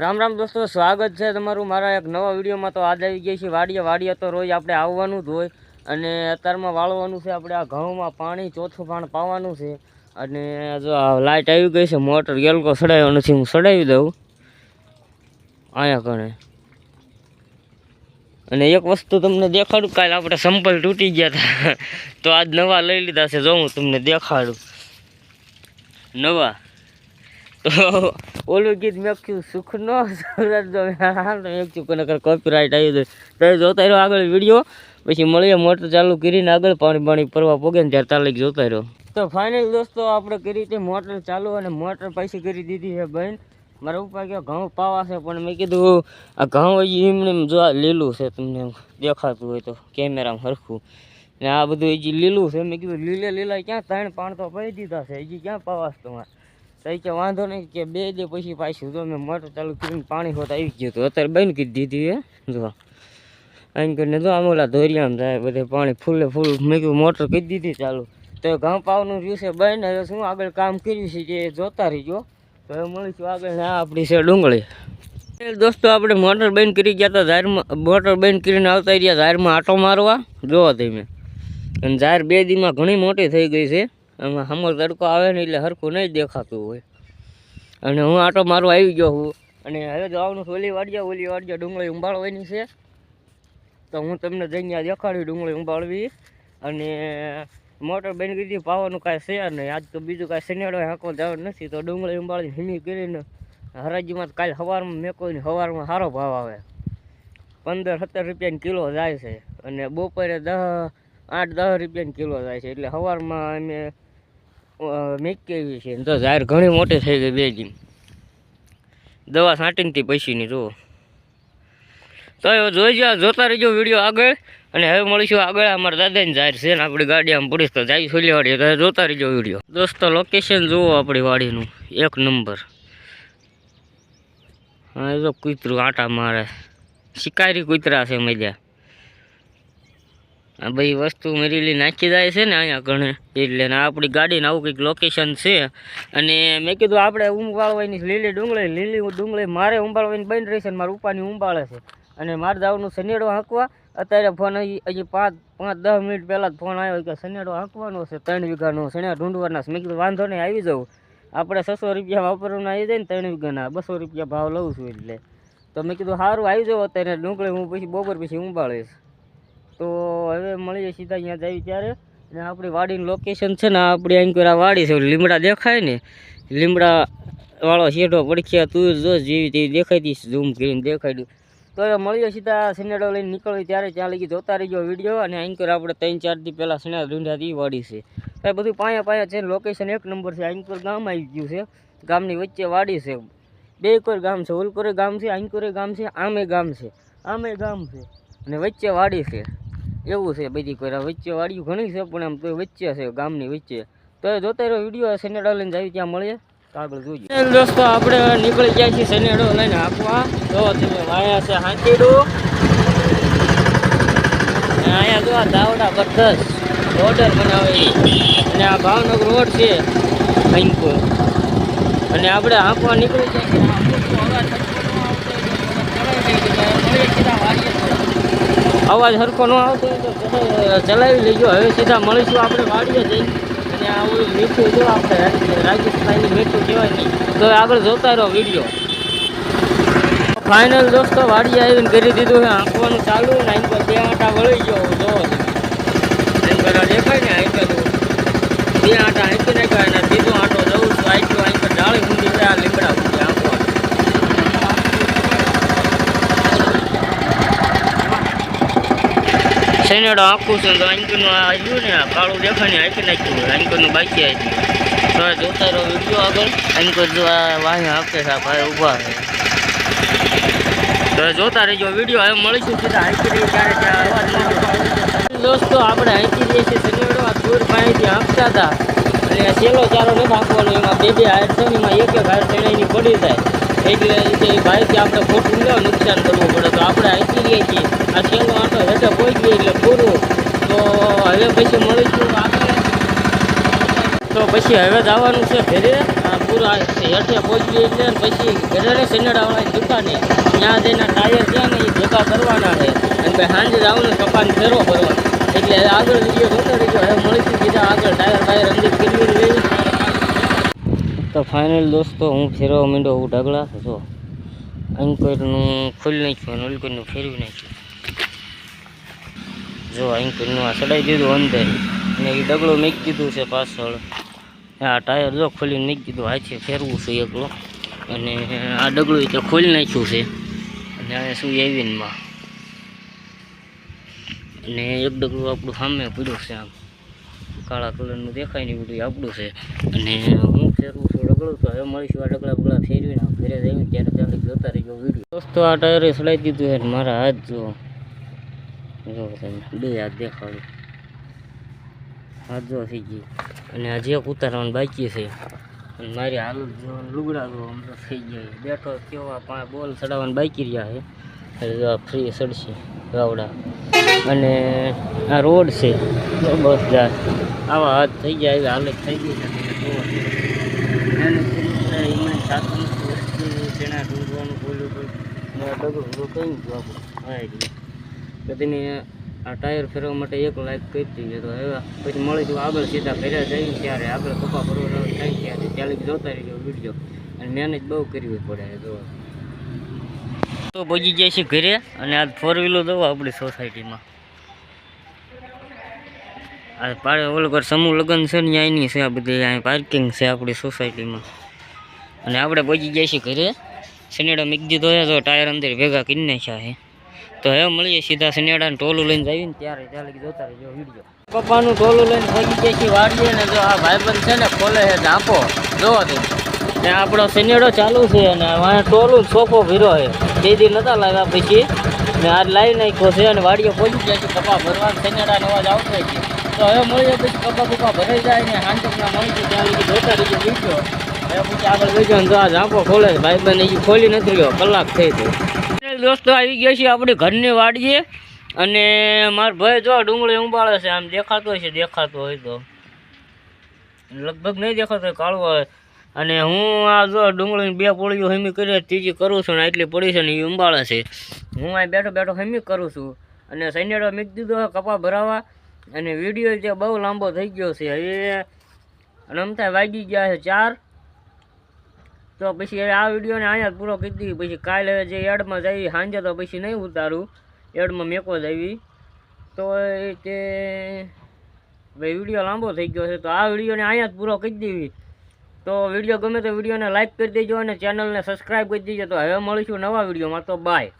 રામ રામ દોસ્તો, સ્વાગત છે તમારું મારા એક નવા વિડીયોમાં. તો આજ આવી ગઈ છે વાડીએ. વાડીએ તો રોજ આપણે આવવાનું જ હોય. અને અત્યારમાં વાળવાનું છે આપણે આ ઘઉંમાં પાણી, ચોથું પાણ પાવાનું છે. અને જો લાઇટ આવી ગઈ છે, મોટર ગેલકો સડાવ્યો નથી. હું સડાવી દઉં. અહીંયા કણે. અને એક વસ્તુ તમને દેખાડું, કાલે આપણે સંપલ તૂટી ગયા હતા તો આજ નવા લઈ લીધા છે. જો હું તમને દેખાડું. નવા. તો ઓલું ગીત મેં કહ્યું સુખનો સુરત મેં કહ્યું કોપીરાઇટ આવી જાય તો જોતા રહ્યો આગળ વીડિયો પછી મળીએ, મોટર ચાલુ કરીને આગળ પાણી પાણી પરવા પોગે ને ત્યારે તાલીક જોતા રહ્યો. તો ફાઇનલ દોસ્તો, આપણે કરી હતી મોટર ચાલુ અને મોટર પાછી કરી દીધી છે બેન. મારા ઉપર ગયો ઘઉં પાવા છે, પણ મેં કીધું, આ ઘઉં હજી એમને એમ જો લીલું છે, તમને દેખાતું હોય તો કેમેરામાં હરખું. ને આ બધું હજી લીલું છે, મેં કીધું, લીલે લીલા ક્યાં ત્રણ પાણ તો પડી દીધા છે, હજી ક્યાં પાવાશ તમારે? તો કે વાંધો નહીં કે બે દે પછી પાછું તો મેં મોટર ચાલુ કરીને પાણી હોત આવી ગયું હતું અત્યારે બંધ કરી દીધી હે. જો. અહીં કરીને જો આમ ઓલા ધોરિયામાં જાય, બધે પાણી ફૂલે ફૂલ. મેં કીધું મોટર કરી દીધી ચાલુ. તો ઘઉં પાવાનું રહ્યું બંધ. હવે શું આગળ કામ કર્યું છે જે જોતા રહીજો. તો હવે મળીશું આગળ. આ આપણી છે ડુંગળી. દોસ્તો, આપણે મોટર બંધ કરી ગયા હતા ઝારમાં મોટર બંધ કરીને આવતા રહ્યા ઝારમાં આટો મારવા. જોવા તમે. અને ઝાર બે દીમાં ઘણી મોટી થઈ ગઈ છે. આમાં હમો તડકો આવે ને એટલે હરખું નહીં દેખાતું હોય. અને હું આટો મારો આવી ગયો હું. અને હવે જવાનું ઓલી વાડિયા ઓલી વાડિયા ડુંગળી ઉંબાળવાની છે. તો હું તમને જઈને દેખાડી ડુંગળી ઉંબાળવી. અને મોટર બેન કીધી પાવાનું કાંઈ છે નહીં. આજ તો બીજું કાંઈ શનિવારે હાંકો જવાનું નથી. તો ડુંગળી ઉંબાળી હિમી કરીને હરાજીમાં કાલે સવારમાં મેકોઈને સવારમાં સારો ભાવ આવે. પંદર સત્તર રૂપિયાની કિલો જાય છે. અને બપોરે દસ આઠ દસ રૂપિયાની કિલો જાય છે. એટલે સવારમાં અમે મેકી આવી છે. તો ઝાર ઘણી મોટી થઈ ગઈ બે જીમ દવા છાંટીને પૈસીની, જુઓ. તો હવે જોઈ જાઓ જોતા રહેજો વીડિયો આગળ. અને હવે મળીશું આગળ. અમારા દાદાની જાહેર છે ને આપણી ગાડી આમ પડીશ તો જાય સોલિયાવાડી તો જોતા રહેજો વીડિયો. દોસ્તો લોકેશન જુઓ આપણી વાડીનું. એક નંબર. હા, એ તો કૂતરું આટા મારે. શિકારી કૂતરા છે મજા. આ બધી વસ્તુ મેરેલી નાખી જાય છે ને અહીંયા ઘણે. એટલે આપણી ગાડીને આવું કંઈક લોકેશન છે. અને મેં કીધું આપણે ઉંબાળવાની છે લીલી ડુંગળી લીલી ડુંગળી મારે ઉંબાળવાની બંધ રહેશે ને મારા ઉપાની ઉંબાળે છે. અને મારે જવાનું શનિયાળો હાંકવા. અત્યારે ફોન હજી હજી પાંચ પાંચ, દસ મિનિટ પહેલાં જ ફોન આવ્યો કે શનિયાળો હાંકવાનો છે ત્રણ વીઘાનો. શનિયાળ ઢૂંઢવાના છે. મેં કીધું વાંધો નહીં, આવી જાઉં. આપણે છસો રૂપિયા વાપરવાના આવી જાય ને ત્રણ વીઘાના. બસો રૂપિયા ભાવ લઉં છું એટલે. તો મેં કીધું સારું, આવી જાવ અત્યારે ડુંગળી હું પછી બપોર પછી ઉંબાળીશ. તો હવે મળીએ સીધા અહીંયા જઈએ ત્યારે. અને આપણી વાડીનું લોકેશન છે ને, આપણી અહીં આ વાડી છે, લીમડા દેખાય ને, લીમડા વાળો શેઢો પડખ્યા, તું જો જેવી તેવી દેખાતી ઝૂમ કરીને દેખાડ્યું તો. હવે મળીએ સીધા સિનેડો લઈને નીકળવી ત્યારે, ત્યાં લગી જોતા રહીજો વીડિયો અને એન્કર આપણે ત્રણ ચાર દી પહેલાં સિનેડા ઢૂંઢ્યા વાડી છે. એ બધું પાયા પાયા છે લોકેશન એક નંબર છે આંકર ગામ આવી ગયું છે. ગામની વચ્ચે વાડી છે. બે કોઈ ગામ છે, ઓલકોરે ગામ છે, આંકુરે ગામ છે, આમે ગામ છે, આમે ગામ છે. અને વચ્ચે વાડી છે. એવું છે બધી કોઈ વચ્ચે વાળી ઘણી છે, પણ આમ તો વચ્ચે છે, ગામની વચ્ચે. તો જોતા રહ્યો વીડિયો સેનેડો લઈને જાય ત્યાં મળીએ. આગળ જોઈએ દોસ્તો, આપણે નીકળી ગયા છીએ સેનેડો લઈને આપવા તો તમે વાયા છે હાંચીડું અહીંયા જો આ દાવડા બરદસ ઓર્ડર બનાવે અને આ ભાવનગર રોડ છે અંકુર અને આપણે હાંકવા નીકળી જાય છે. આ મોટો અવાજ અવાજ સરખો ન આવતો હોય તો ચલાવી- લેજો. હવે સીધા મળીશું આપણે વાડીએ જઈ અને આ મીઠું જો આપણે રાજસ્થાની મીઠું કહેવાય નહીં તો આગળ જોતા રહો વીડિયો. ફાઇનલ દોસ્તો, વાડીએ આવીને કરી દીધું છે. આંકવાનું ચાલુ ને અહીં બે આંટા વળી ગયો. જોવો એમ બધા દેખાય ને પર બે આંટા આંકી નાખ્યા અને ત્રીજો આંટો જવું છું આંક્યો અહીં પર ડાળી ઊંધી છે આ લીમડા ઊંધી આંકવા શેનેડો આખું છે, તો આંકરનું આવ્યું ને કાળું દેખાય ને નાખ્યું હોય બાકી આવી તો જોતા રહો વીડિયો આગળ. આંકર જો આ વાહી આપે છે ભાઈ ઊભા છે. તો જોતા રહેજો, વીડિયો હવે મળીશું સીધા આંકી રહી ત્યારે ત્યાં દોસ્તો, આપણે આંકી રહીએ છીએ શનિવારે આ દૂર પાસેથી આંકતા હતા. અને સેલો ચારો નથી આંકવાનો એમાં બે બે હાર છે એમાં એક એક હાર ચડાઈની પડી જાય. એટલે ભાઈથી આપણે ખોટું ન નુકસાન કરવું પડે, તો આપણે આંકી રહીએ છીએ. આ છેલ્લો આંટો હેઠે પહોંચી ગયો એટલે પૂરું તો હવે પછી મળીશું આગળ તો પછી હવે જવાનું છે ઘરે. પૂરા હેઠે પહોંચી એટલે પછી ઘરે સનેડાવાળાની દુકાને. ત્યાં જઈને ટાયર ત્યાં ને એ ભેગા કરવાના છે. અને ભાઈ સાંજે જવાનું કપાન ફેરો ભરવાનો. એટલે આગળ વીડિયો જોતો રહીજો. હવે મળીશું બીજા આગળ ટાયર ટાયર અંદર ફેરવી લેવી. તો ફાઇનલ દોસ્તો, હું ફેરવા માંડ્યો હું ઢગલા. જો અંકરનું ખોલી નાખ્યું અને ઓલકરનું ફેરવી નાખ્યું. જો અંકરનું આ ચડાવી દીધું અંદર. અને એ ડગલું મેકી દીધું છે પાછળ. આ ટાયર જો ખોલીને મેકી દીધું હાથે ફેરવું છે એકલો. અને આ ડગલું એટલે ખોલી નાખ્યું છે. અને આ શું એવિનમાં અને એક ડગલું આપણું સામે પડ્યું છે આમ. કાળા કલરનું દેખાય નહીં બધું આપણું છે. અને હું ફેરવું છું ડગલું તો હવે મળીશું આ ડગલા બગલા ફેરવીને ઘરે જઈને ત્યારે ચાલે જોતા રહીજો વીડિયો. દોસ્તો, આ ટાયરે સડાઈ દીધું મારા હાથ, જો. જો તમે બે હાથ દેખાડું. હાથ થઈ ગઈ. અને આ જે ઉતારવાનું બાકી છે મારી હાલત જો લુગડા જો હમણાં થઈ ગયા. બેઠો કેવા પાંચ બોલ ચડાવવાનું બાકી રહ્યા છે. એટલે ફ્રી ચડશે ગાવડા. અને આ રોડ છે બસ જાય આવા હાથ થઈ ગયા એવી હાલત થઈ ગઈ છે. તેના ઢૂંઢવાનું બોલ્યું કોઈ. ડગલું કઈ હા બધાને આ ટાયર ફેરવા માટે એક લાઈક કરી દીધી તો હવે પછી મળી જવું આગળ સીધા ફેર્યા જઈએ ત્યારે આગળ કપા ફરવા થાય ત્યારે ત્યારે જોતા રહીજો વીડિયો. અને મહેનત બહુ કરવી પડે જો તો પહોંચી જાય છે ઘરે અને આજ ફોર વ્હીલર દો આપણી સોસાયટીમાં આ પાડે ઓલું સમૂહ લગ્ન છે ને અહીંની છે, આ બધી અહીં પાર્કિંગ છે આપણી સોસાયટીમાં અને આપણે પહોંચી જાય છે ઘરે. શનેડો મીક દીધો તો ટાયર અંદર ભેગા કરી નાખ્યા છે. તો હવે મળીએ સીધા શનેડાને ટોલું લઈને જઈએ ને ત્યારે ચાલે જોતા રહીજો વીડિયો. પપ્પાનું ટોલું લઈને પહોંચી જાય છે વાડીએ ને જો આ ભાઈબંધ છે ને ખોલે છે ઝાંપો, જોવા દે. ને આપણો શનિયાળો ચાલુ છે અને વાંહે ટોલું ને સોફો ભીરો છે. બે દી નતા લાવ્યા પછી. ને આજ લાવી નાખ્યો છે અને વાડીએ પહોંચી જાય છે કપા ભરવાનું શનેડાનો અવાજ આવતો છે. તો હવે મળીએ પછી કપા કપા ભરાઈ જાય ને હાંડકના મળી છે ત્યાં લગી જોતા રહીજો વીડિયો. પછી આગળ વહી ને તો આ ઝાંપો ખોલે ભાઈબંધ હજી ખોલી નથી રહ્યો, કલાક થઈ ગયો. દોસ્તો આવી ગયા છીએ આપણી ઘરની વાડીએ. અને મારા ભાઈ જો ડુંગળી ઉંબાળે છે, આમ દેખાતો હોય છે, દેખાતો હોય તો. લગભગ નહીં દેખાતો કાળવો હોય. અને હું આ જો ડુંગળીની બે પોળીઓ હમી કરી ત્રીજી કરું છું ને આટલી પડી છે ને એ ઉંબાળે છે. હું અહીં બેઠો બેઠો હમી કરું છું. અને સૈન્યડો મીક દીધો કપા ભરાવા. અને વીડિયો જે બહુ લાંબો થઈ ગયો છે, હવે રમતા વાગી ગયા છે ચાર. તો પછી આ વિડીયોને અહીંયા પૂરો કરી દીધી. પછી કાલે જે એડમાં જઈ સાંજે તો પછી નહીં ઉતારું. એડમાં મેકો જ આવી. તો એ તે ભાઈ વીડિયો લાંબો થઈ ગયો છે, તો આ વિડીયોને અહીંયા જ પૂરો કરી દેવી તો વીડિયો ગમે તો વિડીયોને લાઇક કરી દેજો અને ચેનલને સબસ્ક્રાઈબ કરી દેજો. તો હવે મળીશું નવા વિડીયોમાં. તો બાય